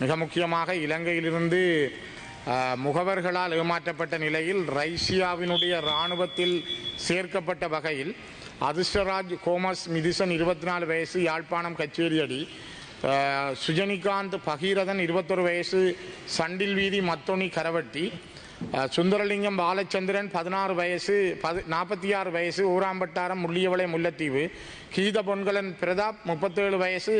மிக முக்கியமாக இலங்கையிலிருந்து முகவர்களால் ஏமாற்றப்பட்ட நிலையில் ரைசியாவினுடைய இராணுவத்தில் சேர்க்கப்பட்ட வகையில் அதிர்ஷ்டராஜ் கோமஸ் மிதிசன் இருபத்தி நாலு வயசு யாழ்ப்பாணம் கச்சேரியடி சுஜனிகாந்த் பகீரதன் இருபத்தொரு வயசு சண்டில் வீதி மத்தொனி கரவட்டி. சுந்தரலிங்கம் பாலச்சந்திரன் பதினாறு வயசு பது நாற்பத்தி ஆறு வயசு ஊராம்பட்டாரம் முள்ளியவளை முல்லைத்தீவு. கீத பொன்கலன் பிரதாப் முப்பத்தேழு வயசு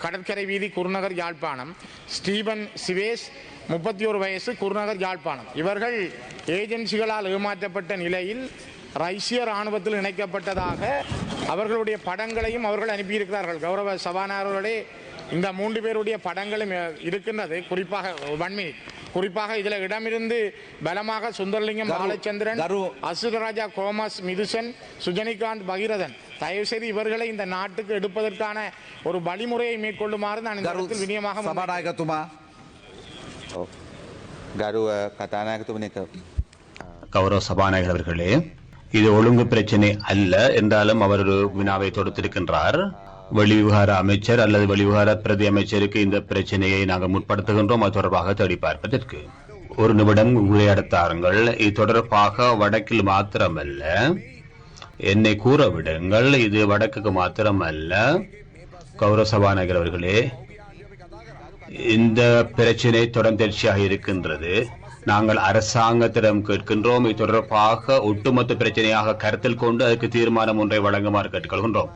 கடற்கரை வீதி குருநகர் யாழ்ப்பாணம். ஸ்டீபன் சிவேஷ் முப்பத்தி ஒரு வயசு குருநகர் யாழ்ப்பாணம். இவர்கள் ஏஜென்சிகளால் ஏமாற்றப்பட்ட நிலையில் ரைசிய இராணுவத்தில் இணைக்கப்பட்டதாக அவர்களுடைய படங்களையும் அவர்கள் அனுப்பியிருக்கிறார்கள். கௌரவ சபாநாயகர்களே இந்த மூன்று பேருடைய படங்களும் இருக்கின்றது. குறிப்பாக ஒன் மினிட் குறிப்பாக இதில் இடமிருந்து பலமாக சுந்தரலிங்கம் பாலச்சந்திரன் அசுகராஜா கோமஸ் மிதுசன் சுஜனிகாந்த் பகிரதன். தயவு செய்து இவர்களை இந்த நாட்டுக்கு எடுப்பதற்கான ஒரு வழிமுறையை மேற்கொள்ளுமாறு நான் இந்த இடத்தில் விநியமாக சபாநாயகத்துமா? கருவ கதாநாயகத்துமனி கௌரவ சபாநாயகர் அவர்களே இது ஒழுங்கு பிரச்சனை அல்ல என்றாலும் அவர் ஒரு வினாவை தொடுத்திருக்கின்றார். வெளிவிவகார அமைச்சர் அல்லது வெளிவிவகார பிரதி அமைச்சருக்கு இந்த பிரச்சனையை நாங்கள் முற்படுத்துகின்றோம். அது தொடர்பாக தேடி பார்ப்பதற்கு ஒரு நிமிடம் உரையாடத்தாருங்கள் இது தொடர்பாக வடக்கில் மாத்திரமல்ல. என்னை கூற விடுங்கள். இது வடக்குக்கு மாத்திரமல்ல. கௌரவ சபாநாயகர் அவர்களே இந்த பிரச்சனை தொடர்ந்தெழுச்சியாக இருக்கின்றது. நாங்கள் அரசாங்கத்திடம் கேட்கின்றோம். இது தொடர்பாக ஒட்டுமொத்த பிரச்சனையாக கருத்தில் கொண்டு அதுக்கு தீர்மானம் ஒன்றை வழங்குமாறு கேட்டுக்கொள்கின்றோம்.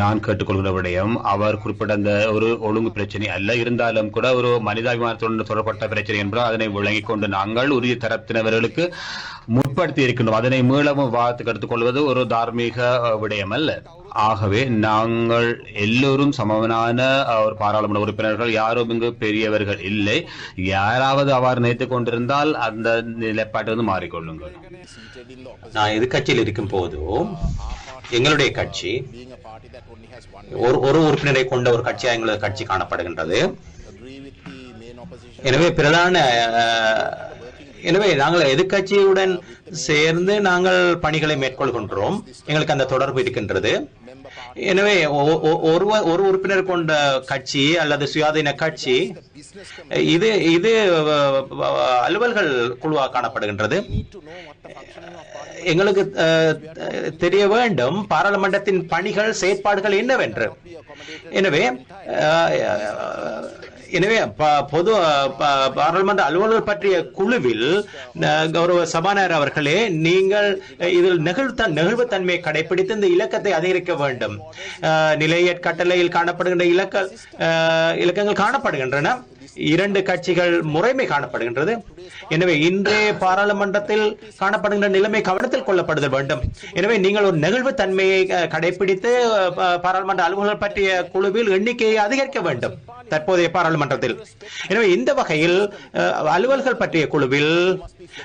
நான் கேட்டுக்கொள்கிற விடயம் அவர் குறிப்பிட்ட அந்த ஒரு ஒழுங்கு பிரச்சனை அல்ல. இருந்தாலும் கூட ஒரு மனிதாபிமானத்துடன் தொடர்பட்ட பிரச்சனை என்பதால் அதனை விளங்கிக் கொண்டு நாங்கள் உரிய தரத்தினவர்களுக்கு முற்படுத்தி இருக்கின்றோம். அதனை மீளவும் விவாதத்துக்கு எடுத்துக்கொள்வது ஒரு தார்மீக விடயம் அல்ல ஆகவே நாங்கள் எல்லோரும் சமமான ஒரு பாராளுமன்ற உறுப்பினர்கள் யாரும் இங்கு பெரியவர்கள் இல்லை. யாராவது அவ்வாறு நினைத்துக் கொண்டிருந்தால் அந்த நிலைப்பாட்டை வந்து மாறிக்கொள்ளுங்கள். நான் எதிர்கட்சியில் இருக்கும் போதும் எங்களுடைய கட்சி ஒரு ஒரு உறுப்பினரை கொண்ட ஒரு கட்சியாக எங்களது கட்சி காணப்படுகின்றது. எனவே பிரதான எனவே நாங்கள் எதிர்க்கட்சியுடன் சேர்ந்து நாங்கள் பணிகளை மேற்கொள்கின்றோம். எங்களுக்கு அந்த தொடர்பு இருக்கின்றது. எனவே ஒரு ஒரு உறுப்பினர் கொண்ட கட்சி அல்லது சுயாதீன கட்சி இது இது அலுவல்கள் குழுவாக காணப்படுகின்றது. எங்களுக்கு தெரிய வேண்டும் பாராளுமன்றத்தின் பணிகள் செயற்பாடுகள் என்னவென்று. எனவே எனவே ப- பொது பாராளுமன்ற அலுவலர்கள் பற்றிய குழுவில் கௌரவ சபாநாயகர் அவர்களே நீங்கள் இதில் நெகிழ்த்த நெகிழ்வுத்தன்மையை கடைபிடித்து இந்த இலக்கத்தை அதிகரிக்க வேண்டும். நிலைய கட்டளையில் காணப்படுகின்ற இலக்க இலக்கங்கள் காணப்படுகின்றன. இரண்டு கட்சிகள் முறைமை காணப்படுகின்றது. எனவே இன்றைய பாராளுமன்றத்தில் காணப்படுகின்ற நிலைமை கவனத்தில் கொள்ளப்படுதல் வேண்டும். எனவே நீங்கள் ஒரு நெகிழ்வு தன்மையை கடைபிடித்து பாராளுமன்ற அலுவலர் பற்றிய குழுவில் எண்ணிக்கையை அதிகரிக்க வேண்டும். தற்போதைய பாராளுமன்றத்தில். எனவே இந்த வகையில் அலுவல்கள் பற்றிய குழுவில்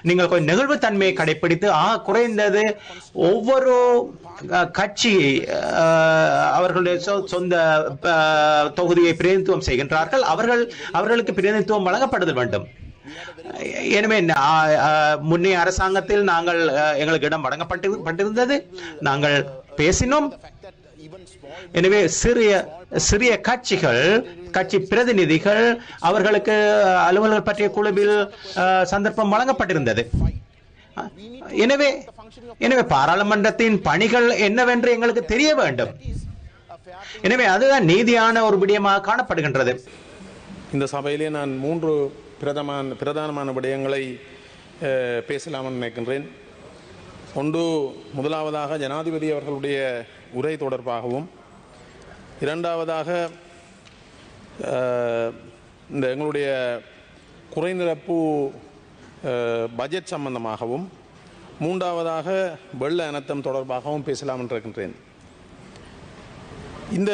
நீங்கள் கொஞ்சம் நெகிழ்வு தன்மையை கடைபிடித்து ஆ குறைந்தது ஒவ்வொரு கட்சி அவர்களுடைய சொந்த தொகுதியை பிரதிநிதித்துவம் செய்கின்றார்கள். அவர்கள் அவர்களுக்கு பிரதிநிதித்துவம் வழங்கப்படுதல் வேண்டும். எனவே முன்னே முன்னைய அரசாங்கத்தில் நாங்கள் அஹ், எங்களுக்கு இடம் வழங்கப்பட்டு நாங்கள் பேசினோம். எனவே சிறிய சிறிய கட்சிகள் கட்சி பிரதிநிதிகள் அவர்களுக்கு அலுவலர்கள் பற்றிய குழுவில் சந்தர்ப்பம் வழங்கப்பட்டிருந்தது. எனவே எனவே பாராளுமன்றத்தின் பணிகள் என்னவென்று எங்களுக்கு தெரிய வேண்டும். எனவே அதுதான் நீதியான ஒரு விடயமாக காணப்படுகின்றது. இந்த சபையிலே நான் மூன்று பிரதமான பிரதானமான விடயங்களை அஹ், பேசலாம்னு நினைக்கின்றேன். ஒன்று முதலாவதாக ஜனாதிபதி அவர்களுடைய உரை தொடர்பாகவும் இரண்டாவதாக இந்த எங்களுடைய குறைநிரப்பு பட்ஜெட் சம்பந்தமாகவும் மூன்றாவதாக வெள்ள அனர்த்தம் தொடர்பாகவும் பேசலாம் என்று இருக்கின்றேன். இந்த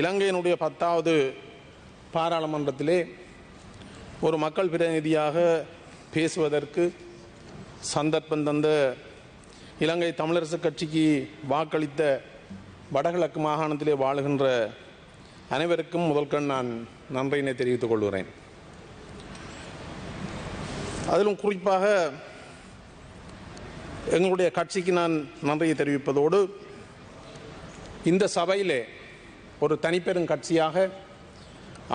இலங்கையினுடைய பத்தாவது பாராளுமன்றத்திலே ஒரு மக்கள் பிரதிநிதியாக பேசுவதற்கு சந்தர்ப்பம் தந்த இலங்கை தமிழரசு கட்சிக்கு வாக்களித்த வடகிழக்கு மாகாணத்திலே வாழுகின்ற அனைவருக்கும் முதல்கண் நான் நன்றியினை தெரிவித்துக் கொள்கிறேன். அதிலும் குறிப்பாக எங்களுடைய கட்சிக்கு நான் நன்றியை தெரிவிப்பதோடு இந்த சபையிலே ஒரு தனிப்பெரும் கட்சியாக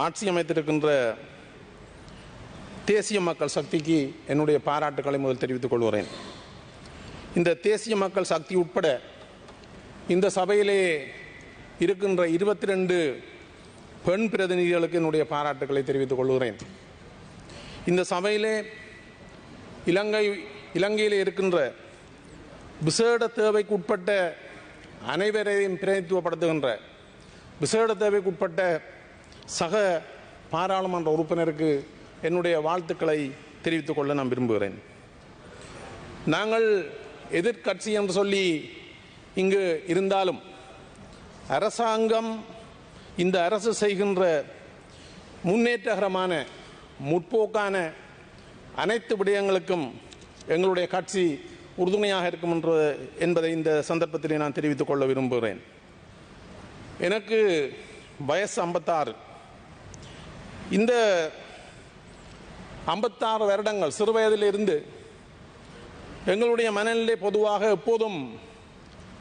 ஆட்சி அமைத்திருக்கின்ற தேசிய மக்கள் சக்திக்கு என்னுடைய பாராட்டுக்களை முதல் தெரிவித்துக் கொள்கிறேன். இந்த தேசிய மக்கள் சக்தி உட்பட இந்த சபையிலே இருக்கின்ற இருபத்தி ரெண்டு பெண் பிரதிநிதிகளுக்கு என்னுடைய பாராட்டுக்களை தெரிவித்துக் கொள்கிறேன். இந்த சபையிலே இலங்கை இலங்கையில் இருக்கின்ற விசேட தேவைக்கு உட்பட்ட அனைவரையும் பிரதித்துவப்படுத்துகின்ற விசேட தேவைக்கு உட்பட்ட சக பாராளுமன்ற உறுப்பினருக்கு என்னுடைய வாழ்த்துக்களை தெரிவித்துக் கொள்ள நான் விரும்புகிறேன். நாங்கள் எதிர்க்கட்சி என்று சொல்லி இங்கு இருந்தாலும் அரசாங்கம் இந்த அரசு செய்கின்ற முன்னேற்றகரமான முற்போக்கான அனைத்து விடயங்களுக்கும் எங்களுடைய கட்சி உறுதுணையாக இருக்கும் என்று என்பதை இந்த சந்தர்ப்பத்திலே நான் தெரிவித்துக் கொள்ள விரும்புகிறேன். எனக்கு வயசு ஐம்பத்தாறு. இந்த ஐம்பத்தாறு வருடங்கள் சிறு வயதிலிருந்து எங்களுடைய மனநிலை பொதுவாக எப்போதும்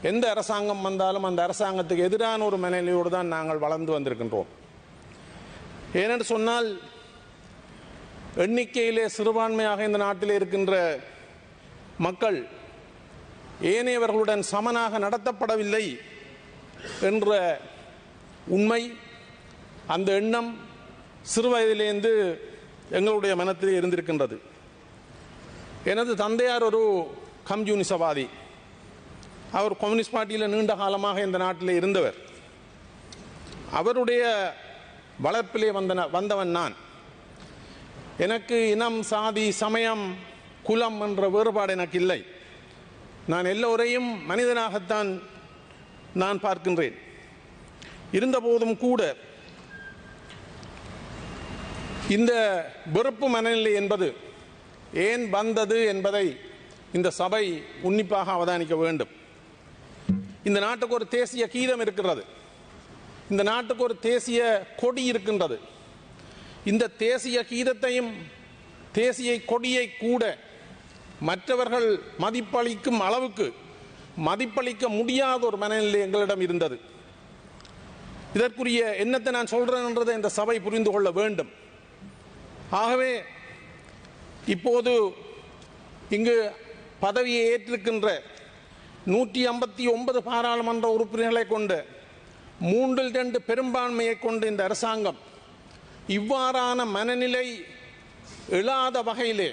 எந்த அரசாங்கம் வந்தாலும் அந்த அரசாங்கத்துக்கு எதிரான ஒரு மனநிலையோடு தான் நாங்கள் வளர்ந்து வந்திருக்கின்றோம். ஏனென்று சொன்னால் எண்ணிக்கையிலே சிறுபான்மையாக இந்த நாட்டில் இருக்கின்ற மக்கள் ஏனையவர்களுடன் சமனாக நடத்தப்படவில்லை என்ற உண்மை அந்த எண்ணம் சிறு வயதிலேருந்து எங்களுடைய மனத்தில் இருந்திருக்கின்றது. எனது தந்தையார் ஒரு கம்யூனிசவாதி. அவர் கம்யூனிஸ்ட் பார்ட்டியில் நீண்ட காலமாக இந்த நாட்டில் இருந்தவர். அவருடைய வளர்ப்பிலே வந்தன வந்தவன் நான். எனக்கு இனம் சாதி சமயம் குலம் என்ற வேறுபாடு எனக்கு இல்லை. நான் எல்லோரையும் மனிதனாகத்தான் நான் பார்க்கின்றேன். இருந்தபோதும் கூட இந்த வெறுப்பு மனநிலை என்பது ஏன் வந்தது என்பதை இந்த சபை உன்னிப்பாக அவதானிக்க வேண்டும். இந்த நாட்டுக்கு ஒரு தேசிய கீதம் இருக்கிறது. இந்த நாட்டுக்கு ஒரு தேசிய கொடி இருக்கின்றது. இந்த தேசிய கீதத்தையும் தேசிய கொடியை கூட மற்றவர்கள் மதிப்பளிக்கும் அளவுக்கு மதிப்பளிக்க முடியாத ஒரு மனநிலை எங்களிடம் இருந்தது. இதற்குரிய எண்ணத்தை நான் சொல்றேன்றதை இந்த சபை புரிந்து கொள்ள வேண்டும். ஆகவே இப்போது இங்கு பதவியை ஏற்றிருக்கின்ற நூற்றி ஐம்பத்தி ஒன்பது பாராளுமன்ற உறுப்பினர்களை கொண்டு மூன்றில் ரெண்டு பெரும்பான்மையை கொண்டு இந்த அரசாங்கம் இவ்வாறான மனநிலை எழாத வகையிலே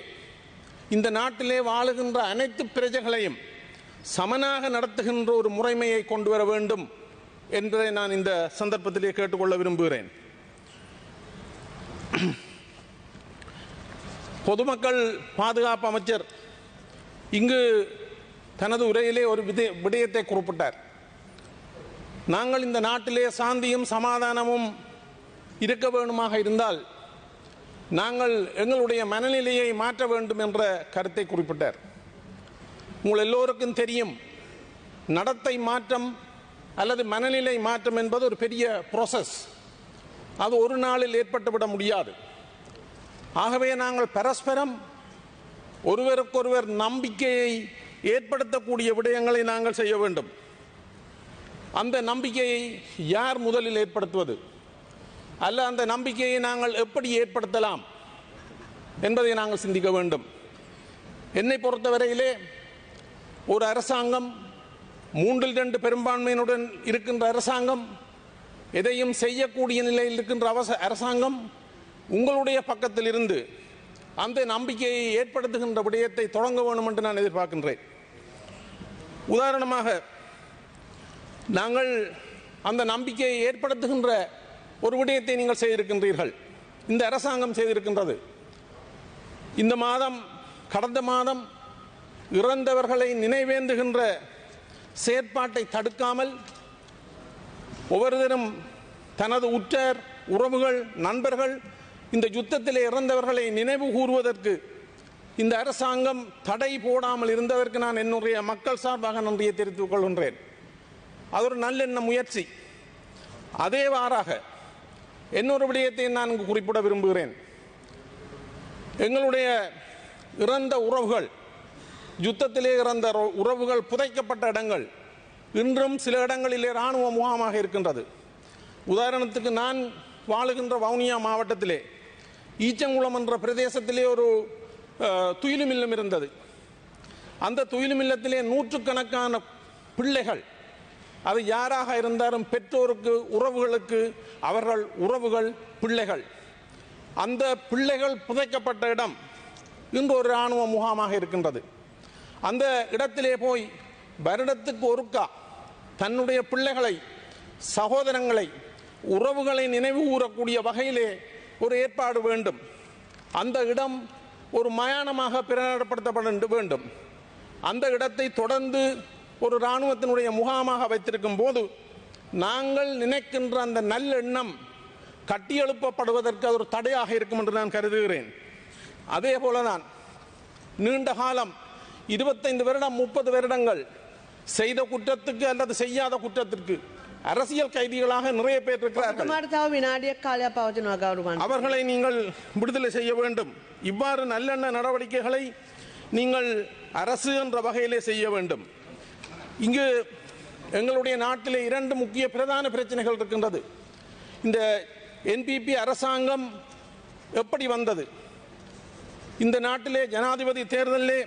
இந்த நாட்டிலே வாழுகின்ற அனைத்து பிரஜைகளையும் சமனாக நடத்துகின்ற ஒரு முறைமையை கொண்டு வர வேண்டும் என்பதை நான் இந்த சந்தர்ப்பத்திலே கேட்டுக்கொள்ள விரும்புகிறேன். பொதுமக்கள் பாதுகாப்பு அமைச்சர் இங்கு தனது உரையிலே ஒரு விதை விடயத்தை குறிப்பிட்டார். நாங்கள் இந்த நாட்டிலே சாந்தியும் சமாதானமும் இருக்க வேண்டுமாக இருந்தால் நாங்கள் எங்களுடைய மனநிலையை மாற்ற வேண்டும் என்ற கருத்தை குறிப்பிட்டார். உங்கள் எல்லோருக்கும் தெரியும் நடத்தை மாற்றம் அல்லது மனநிலை மாற்றம் என்பது ஒரு பெரிய ப்ராசஸ் அது ஒரு நாளில் ஏற்பட்டுவிட முடியாது. ஆகவே நாங்கள் பரஸ்பரம் ஒருவருக்கொருவர் நம்பிக்கையை ஏற்படுத்தக்கூடிய விடயங்களை நாங்கள் செய்ய வேண்டும். அந்த நம்பிக்கையை யார் முதலில் ஏற்படுத்துவது? அல்ல அந்த நம்பிக்கையை நாங்கள் எப்படி ஏற்படுத்தலாம் என்பதை நாங்கள் சிந்திக்க வேண்டும். என்னை பொறுத்தவரையிலே ஒரு அரசாங்கம் மூன்றில் இரண்டு பெரும்பான்மையினுடன் இருக்கின்ற அரசாங்கம் எதையும் செய்யக்கூடிய நிலையில் இருக்கின்ற அவச அரசாங்கம் உங்களுடைய பக்கத்தில் இருந்து அந்த நம்பிக்கையை ஏற்படுத்துகின்ற விடயத்தை தொடங்க வேண்டும் என்று நான் எதிர்பார்க்கின்றேன். உதாரணமாக நாங்கள் அந்த நம்பிக்கையை ஏற்படுத்துகின்ற ஒரு விடயத்தை நீங்கள் செய்திருக்கின்றீர்கள். இந்த அரசாங்கம் செய்திருக்கின்றது. இந்த மாதம் கடந்த மாதம் இறந்தவர்களை நினைவேந்துகின்ற செயற்பாட்டை தடுக்காமல் ஒவ்வொருத்தரும் தனது உற்றார் உறவுகள் நண்பர்கள் இந்த யுத்தத்திலே இறந்தவர்களை நினைவு கூறுவதற்கு இந்த அரசாங்கம் தடை போடாமல் இருந்ததற்கு நான் என்னுடைய மக்கள் சார்பாக நன்றியை தெரிவித்துக் கொள்கின்றேன். அது ஒரு நல்லெண்ண முயற்சி. அதே வாராக இன்னொரு விடயத்தை நான் இங்கு குறிப்பிட விரும்புகிறேன். எங்களுடைய இறந்த உறவுகள் யுத்தத்திலே இறந்த உறவுகள் புதைக்கப்பட்ட இடங்கள் இன்றும் சில இடங்களிலே இராணுவ முகாமாக இருக்கின்றது. உதாரணத்துக்கு நான் வாழுகின்ற வவுனியா மாவட்டத்திலே ஈச்சங்குளம் என்ற பிரதேசத்திலே ஒரு துயிலும் இல்லம் இருந்தது அந்த துயிலும் இல்லத்திலே நூற்றுக்கணக்கான பிள்ளைகள் அது யாராக இருந்தாலும் பெற்றோருக்கு உறவுகளுக்கு அவர்கள் உறவுகள் பிள்ளைகள். அந்த பிள்ளைகள் புதைக்கப்பட்ட இடம் இன்று ஒரு இராணுவ முகாமாக இருக்கின்றது. அந்த இடத்திலே போய் வருடத்துக்கு ஒருக்கா தன்னுடைய பிள்ளைகளை சகோதரங்களை உறவுகளை நினைவு கூறக்கூடிய வகையிலே ஒரு ஏற்பாடு வேண்டும். அந்த இடம் ஒரு மயானமாக பிரகடப்படுத்தப்பட வேண்டும். அந்த இடத்தை தொடர்ந்து ஒரு இராணுவத்தினுடைய முகாமாக வைத்திருக்கும் போது நாங்கள் நினைக்கின்ற அந்த நல்லெண்ணம் கட்டியெழுப்பப்படுவதற்கு அது ஒரு தடையாக இருக்கும் என்று நான் கருதுகிறேன். அதே போலதான் நீண்ட காலம் இருபத்தைந்து வருடம் முப்பது வருடங்கள் செய்த குற்றத்துக்கு அல்லது செய்யாத குற்றத்திற்கு அரசியல் கைதிகளாக நிறைய பேர் இருக்கிறார்கள். அவர்களை நீங்கள் விடுதலை செய்ய வேண்டும். இவ்வாறு நல்லெண்ண நடவடிக்கைகளை நீங்கள் அரசு என்ற வகையிலே செய்ய வேண்டும். இங்கு எங்களுடைய நாட்டில் இரண்டு முக்கிய பிரதான பிரச்சனைகள் இருக்கின்றது. இந்த என்பிபி அரசாங்கம் எப்படி வந்தது? இந்த நாட்டிலே ஜனாதிபதி தேர்தலிலே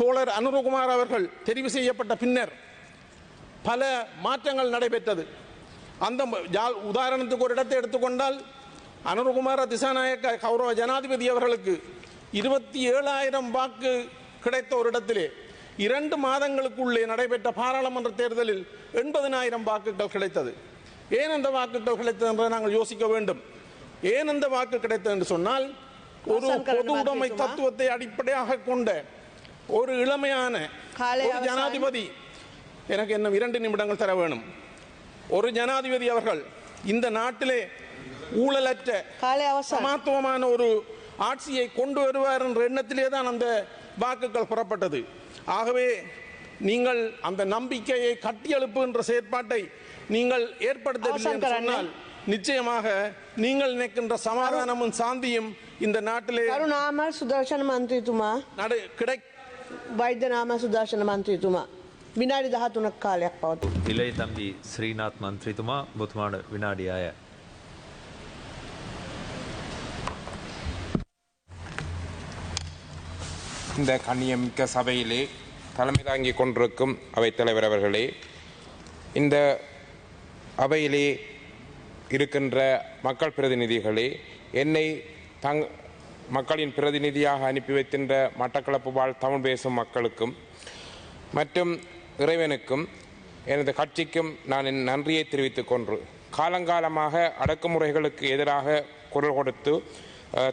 தோழர் அனுரகுமார் அவர்கள் தெரிவு செய்யப்பட்ட பின்னர் பல மாற்றங்கள் நடைபெற்றது. அந்த உதாரணத்துக்கு ஒரு இடத்தை எடுத்துக்கொண்டால் அனுரகுமார திசாநாயக்க கௌரவ ஜனாதிபதி அவர்களுக்கு இருபத்தி ஏழாயிரம் வாக்கு கிடைத்த ஒரு இடத்திலே இரண்டு மாதங்களுக்குள்ளே நடைபெற்ற பாராளுமன்ற தேர்தலில் எண்பதினாயிரம் வாக்குகள் கிடைத்தது. ஏன் அந்த வாக்குகள் கிடைத்தது என்பதை நாங்கள் யோசிக்க வேண்டும். ஏன் அந்த வாக்கு கிடைத்தது என்று சொன்னால் ஒரு பொது உடைமை தத்துவத்தை அடிப்படையாக கொண்ட ஒரு இளமையான ஒரு. ஜனாதிபதி எனக்கு இன்னும் இரண்டு நிமிடங்கள் தர வேணும். ஒரு ஜனாதிபதி அவர்கள் இந்த நாட்டிலே ஊழலற்ற சமத்துவமான ஒரு ஆட்சியை கொண்டு வருவார் என்ற எண்ணத்திலே தான் அந்த வாக்குகள் புறப்பட்டது. ஆகவே நீங்கள் அந்த நம்பிக்கையை கட்டியெழுப்பு என்ற செயற்பாட்டை நீங்கள் ஏற்படுத்தவில்லை என்று சொன்னால் நிச்சயமாக நீங்கள் நினைக்கின்ற சமாதானமும் சாந்தியும் இந்த நாட்டிலே கருணாமல் சுதர்சன மந்திரித்துமா? நடு கிடை வைத்தியநாம சுதர்சன மந்திரித்துமா? මන්ත්‍රීතුමා විනාඩි 13ක් කාලයක් පවතින. ඉලයි තම්බි ශ්‍රීනාත් මන්ත්‍රීතුමා බොතුමාට විනාඩි අය. இந்த கண்ணியமிக்க சபையிலே தலைமை தாங்கிக் கொண்டிருக்கும் அவைத்தலைவர் அவர்களே இந்த அவையிலே இருக்கின்ற மக்கள் பிரதிநிதிகளே என்னை தங் மக்களின் பிரதிநிதியாக அனுப்பி வைக்கின்ற மட்டக்களப்பு வாழ் தமிழ் பேசும் மக்களுக்கும் மற்றும் இறைவனுக்கும் எனது கட்சிக்கும் நான் என் நன்றியை தெரிவித்துக் கொன்று காலங்காலமாக அடக்குமுறைகளுக்கு எதிராக குரல் கொடுத்து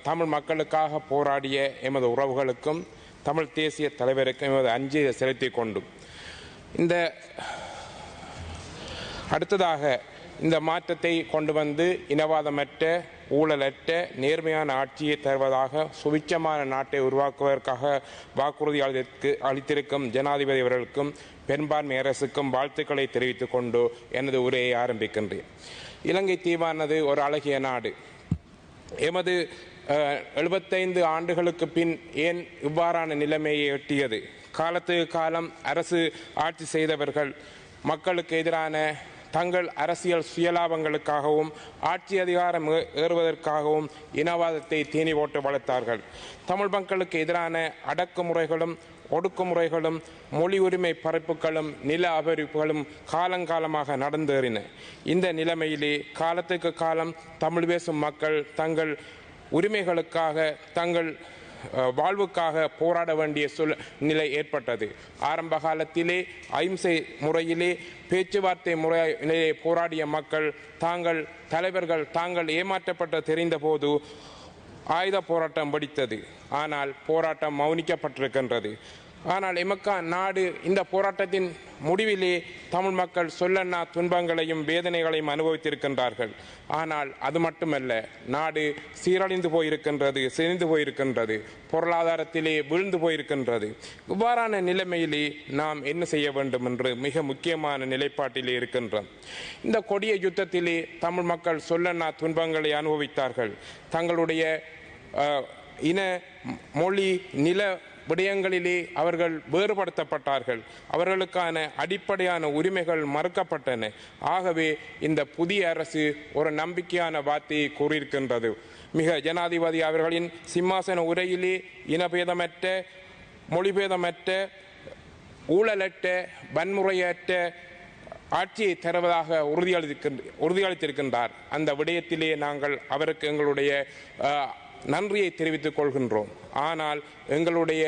தமிழ் மக்களுக்காக போராடிய எமது உறவுகளுக்கும் தமிழ் தேசிய தலைவருக்கும் எமது அஞ்சு செலுத்தி கொண்டு. இந்த அடுத்ததாக இந்த மாற்றத்தை கொண்டு வந்து இனவாதமற்ற ஊழலற்ற நேர்மையான ஆட்சியை தருவதாக சுவிச்சமான நாட்டை உருவாக்குவதற்காக வாக்குறுதி அளித்திருக்கும் ஜனாதிபதி அவர்களுக்கும் பெரும்பான்மை அரசுக்கும் வாழ்த்துக்களை தெரிவித்துக் கொண்டு எனது உரையை ஆரம்பிக்கின்றேன். இலங்கை தீவானது ஒரு அழகிய நாடு. எமது எழுபத்தைந்து ஆண்டுகளுக்கு பின் ஏன் இவ்வாறான நிலைமையை எட்டியது? காலத்துக்கு காலம் அரசு ஆட்சி செய்தவர்கள் மக்களுக்கு எதிரான தங்கள் அரசியல் சுயலாபங்களுக்காகவும் ஆட்சி அதிகாரம் ஏ- ஏறுவதற்காகவும் இனவாதத்தை தீனி போட்டு வளர்த்தார்கள். தமிழ் மக்களுக்கு எதிரான அடக்குமுறைகளும் ஒடுக்குமுறைகளும் மொழி உரிமை பறிப்புகளும் நில அபரிப்புகளும் காலங்காலமாக நடந்தேறின. இந்த நிலைமையிலே காலத்துக்கு காலம் தமிழ் பேசும் மக்கள் தங்கள் உரிமைகளுக்காக தங்கள் வாழ்வுக்காக போராட வேண்டிய சூழ் நிலை ஏற்பட்டது. ஆரம்ப காலத்திலே அಹಿಂசை முறையிலே பேச்சுவார்த்தை முறையிலே போராடிய மக்கள் தாங்கள் தலைவர்கள் தாங்கள் ஏமாற்றப்பட்ட தெரிந்தபோது ஆயுத போராட்டம் வெடித்தது. ஆனால் போராட்டம் மௌனிக்கப்பட்டிருக்கின்றது. ஆனால் எமக்கா நாடு இந்த போராட்டத்தின் முடிவிலே தமிழ் மக்கள் சொல்லண்ணா துன்பங்களையும் வேதனைகளையும் அனுபவித்திருக்கின்றார்கள். ஆனால் அது மட்டுமல்ல நாடு சீரழிந்து போயிருக்கின்றது சிரிந்து போயிருக்கின்றது பொருளாதாரத்திலே விழுந்து போயிருக்கின்றது. இவ்வாறான நிலைமையிலே நாம் என்ன செய்ய வேண்டும் என்று மிக முக்கியமான நிலைப்பாட்டிலே இருக்கின்றோம். இந்த கொடிய யுத்தத்திலே தமிழ் மக்கள் சொல்லண்ணா துன்பங்களை அனுபவித்தார்கள். தங்களுடைய இன மொழி நில விடயங்களிலே அவர்கள் வேறுபடுத்தப்பட்டார்கள். அவர்களுக்கான அடிப்படையான உரிமைகள் மறுக்கப்பட்டன. ஆகவே இந்த புதிய அரசு ஒரு நம்பிக்கையான வார்த்தையை கூறியிருக்கின்றது. மிக ஜனாதிபதி அவர்களின் சிம்மாசன உரையிலே இனபேதமற்ற மொழிபேதமற்ற ஊழலற்ற வன்முறையற்ற ஆட்சியை தருவதாக உறுதியளித்திருக்கின்ற உறுதியளித்திருக்கின்றார். அந்த விடயத்திலே நாங்கள் அவருக்கு எங்களுடைய நன்றியை தெரிவித்துக் கொள்கின்றோம். ஆனால் எங்களுடைய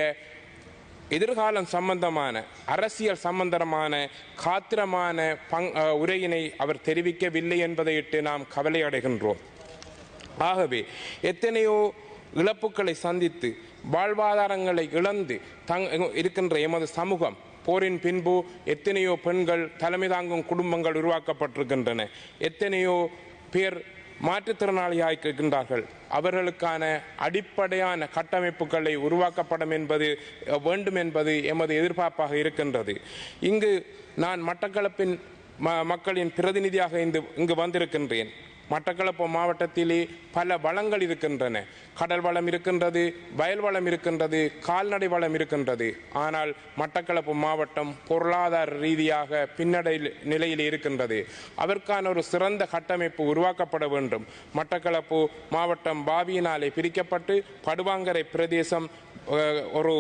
எதிர்காலம் சம்பந்தமான அரசியல் சம்பந்தமான காத்திரமான பங் உரையினை அவர் தெரிவிக்கவில்லை என்பதையிட்டு நாம் கவலை அடைகின்றோம். ஆகவே எத்தனையோ இழப்புகளை சந்தித்து வாழ்வாதாரங்களை இழந்து தங் இருக்கின்ற எமது சமூகம் போரின் பின்பு எத்தனையோ பெண்கள் தலைமை தாங்கும் குடும்பங்கள் உருவாக்கப்பட்டிருக்கின்றன. எத்தனையோ பேர் மாற்றுத்திறனாளியாக இருக்கின்றார்கள் அவர்களுக்கான அடிப்படையான கட்டமைப்புகளை உருவாக்கப்படும் என்பது வேண்டும் என்பது எமது எதிர்பார்ப்பாக இருக்கின்றது. இங்கு நான் மட்டக்களப்பின் ம- மக்களின் பிரதிநிதியாக இங்கு இங்கு வந்திருக்கின்றேன். மட்டக்களப்பு மாவட்டத்திலே பல வளங்கள் இருக்கின்றன. கடல் வளம் இருக்கின்றது வயல் வளம் இருக்கின்றது கால்நடை வளம் இருக்கின்றது. ஆனால் மட்டக்களப்பு மாவட்டம் பொருளாதார ரீதியாக பின்னடை நிலையில் இருக்கின்றது. அதற்கான ஒரு சிறந்த கட்டமைப்பு உருவாக்கப்பட வேண்டும். மட்டக்களப்பு மாவட்டம் பாவியினாலே பிரிக்கப்பட்டு படுவாங்கரை பிரதேசம் ஒரு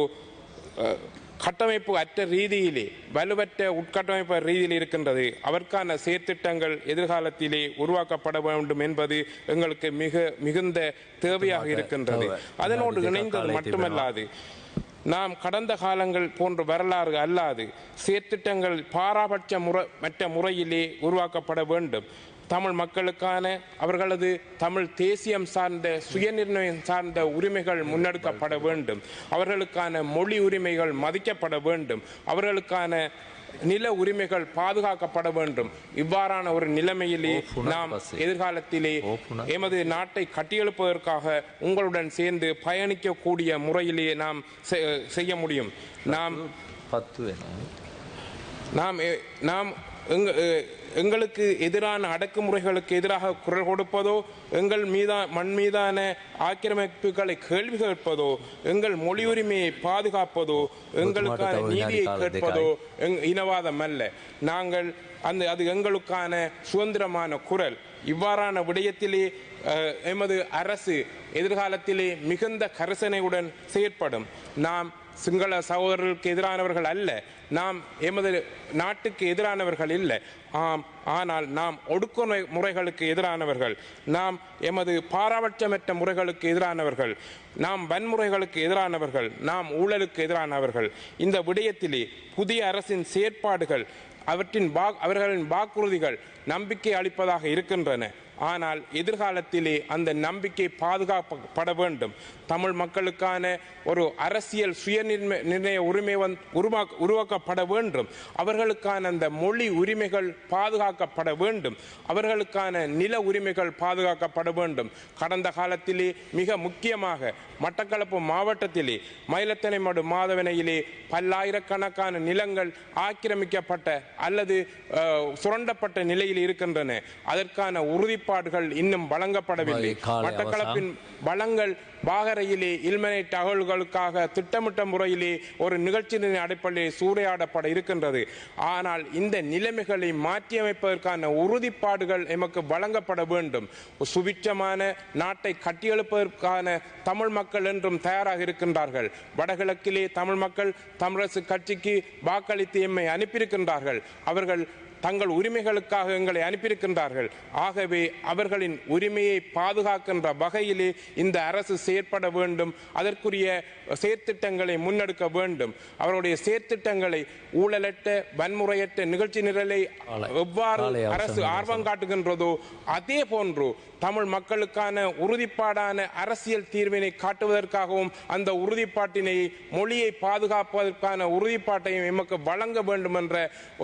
கட்டமைப்பு அற்ற ரீதியிலே வலுவற்ற உட்கட்டமைப்பு ரீதியில் இருக்கின்றது. அதற்கான செயற்திட்டங்கள் எதிர்காலத்திலே உருவாக்கப்பட வேண்டும் என்பது எங்களுக்கு மிக மிகுந்த தேவையாக இருக்கின்றது. அதனோடு இணைந்தது மட்டுமல்லாது நாம் கடந்த காலங்கள் போன்ற வரலாறு அல்லாது செயற்திட்டங்கள் பாராபட்ச முறை மற்ற முறையிலே உருவாக்கப்பட வேண்டும். தமிழ் மக்களுக்கான அவர்களது தமிழ் தேசியம் சார்ந்த சுயநிர்ணயம் சார்ந்த உரிமைகள் முன்னெடுக்கப்பட வேண்டும். அவர்களுக்கான மொழி உரிமைகள் மதிக்கப்பட வேண்டும். அவர்களுக்கான நில உரிமைகள் பாதுகாக்கப்பட வேண்டும். இவ்வாறான ஒரு நிலைமையிலே நாம் எதிர்காலத்திலே எமது நாட்டை கட்டியெழுப்பதற்காக உங்களுடன் சேர்ந்து பயணிக்கக்கூடிய முறையிலே நாம் செய்ய முடியும். நாம் பத்து நாம் நாம் எங்களுக்கு எதிரான அடக்குமுறைகளுக்கு எதிராக குரல் கொடுப்பதோ எங்கள் மீதா மண் மீதான ஆக்கிரமிப்புகளை கேள்வி கேட்பதோ எங்கள் மொழி உரிமையை பாதுகாப்பதோ எங்களுக்கான நீதியை கேட்பதோ எங்- இனவாதம் அல்ல. நாங்கள் அந்த அது எங்களுக்கான சுதந்திரமான குரல். இவ்வாறான விடயத்திலே எமது அரசு எதிர்காலத்திலே மிகுந்த கரிசனையுடன் செயற்படும். நாம் சிங்கள சகோதரர்களுக்கு எதிரானவர்கள் அல்ல. நாம் எமது நாட்டுக்கு எதிரானவர்கள் இல்லை. ஆம் ஆனால் நாம் ஒடுக்குமுறை முறைகளுக்கு எதிரானவர்கள். நாம் எமது பாரபட்சமற்ற முறைகளுக்கு எதிரானவர்கள். நாம் வன்முறைகளுக்கு எதிரானவர்கள். நாம் ஊழலுக்கு எதிரானவர்கள். இந்த விடயத்திலே புதிய அரசின் செயற்பாடுகள் அவற்றின் வா அவர்களின் வாக்குறுதிகள் நம்பிக்கை அளிப்பதாக இருக்கின்றன. ஆனால் எதிர்காலத்திலே அந்த நம்பிக்கை பாதுகாக்கப்பட வேண்டும். தமிழ் மக்களுக்கான ஒரு அரசியல் சுயநிர்ணய நிர்ணய உரிமை வந் உருவாக்க உருவாக்கப்பட வேண்டும். அவர்களுக்கான அந்த மொழி உரிமைகள் பாதுகாக்கப்பட வேண்டும். அவர்களுக்கான நில உரிமைகள் பாதுகாக்கப்பட வேண்டும். கடந்த காலத்திலே மிக முக்கியமாக மட்டக்களப்பு மாவட்டத்திலே மயிலத்தனைமடு மாதவனையிலே பல்லாயிரக்கணக்கான நிலங்கள் ஆக்கிரமிக்கப்பட்ட அல்லது சுரண்டப்பட்ட நிலையில் இருக்கின்றன. அதற்கான உறுதிப்பாடுகள் இன்னும் வழங்கப்படவில்லை. மட்டக்களப்பின் வளங்கள் வாகரையிலே இல்மனைட் அகழ்வுகளுக்காக திட்டமிட்ட முறையிலே ஒரு நிகழ்ச்சியின் அடிப்படையில் சூறையாடப்பட இருக்கின்றது. ஆனால் இந்த நிலைமைகளை மாற்றியமைப்பதற்கான உறுதிப்பாடுகள் எமக்கு வழங்கப்பட வேண்டும். சுபிட்சமான நாட்டை கட்டியெழுப்பதற்கான தமிழ் மக்கள் என்றும் தயாராக இருக்கின்றார்கள். வடகிழக்கிலே தமிழ் மக்கள் தமிழரசு கட்சிக்கு வாக்களித்து எம்மை அனுப்பியிருக்கின்றார்கள். அவர்கள் தங்கள் உரிமைகளுக்காக எங்களை அனுப்பியிருக்கின்றார்கள். ஆகவே அவர்களின் உரிமையை பாதுகாக்கின்ற வகையிலே இந்த அரசு செயற்பட வேண்டும். அதற்குரிய செயற்திட்டங்களை முன்னெடுக்க வேண்டும். அவருடைய செயற்திட்டங்களை ஊழலற்ற வன்முறையற்ற நிகழ்ச்சி நிரலை எவ்வாறு அரசு ஆர்வம் காட்டுகின்றதோ அதே போன்று தமிழ் மக்களுக்கான உறுதிப்பாடான அரசியல் தீர்வினை காட்டுவதற்காகவும் அந்த உறுதிப்பாட்டினை மொழியை பாதுகாப்பதற்கான உறுதிப்பாட்டையும் எமக்கு வழங்க வேண்டும் என்ற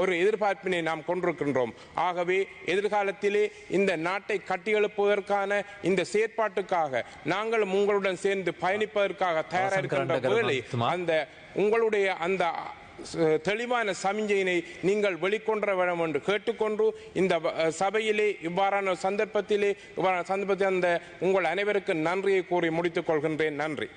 ஒரு எதிர்பார்ப்பினை நாம் கொண்டிருக்கின்றோம். ஆகவே எதிர்காலத்திலே இந்த நாட்டை கட்டியெழுப்புவதற்கான இந்த செயற்பாட்டுக்காக நாங்களும் உங்களுடன் சேர்ந்து பயணிப்பதற்காக தயாராக இருக்கின்ற வேளை அந்த உங்களுடைய அந்த தெளிவான சமிஞ்சையினை நீங்கள் வெளிக்கொண்டு வேண்டும் என்று கேட்டுக்கொண்டு இந்த சபையிலே இவ்வாறான சந்தர்ப்பத்திலே இவ்வாறான சந்தர்ப்பத்தில் அந்த உங்கள் அனைவருக்கும் நன்றியை கூறி முடித்துக் கொள்கின்றேன். நன்றி.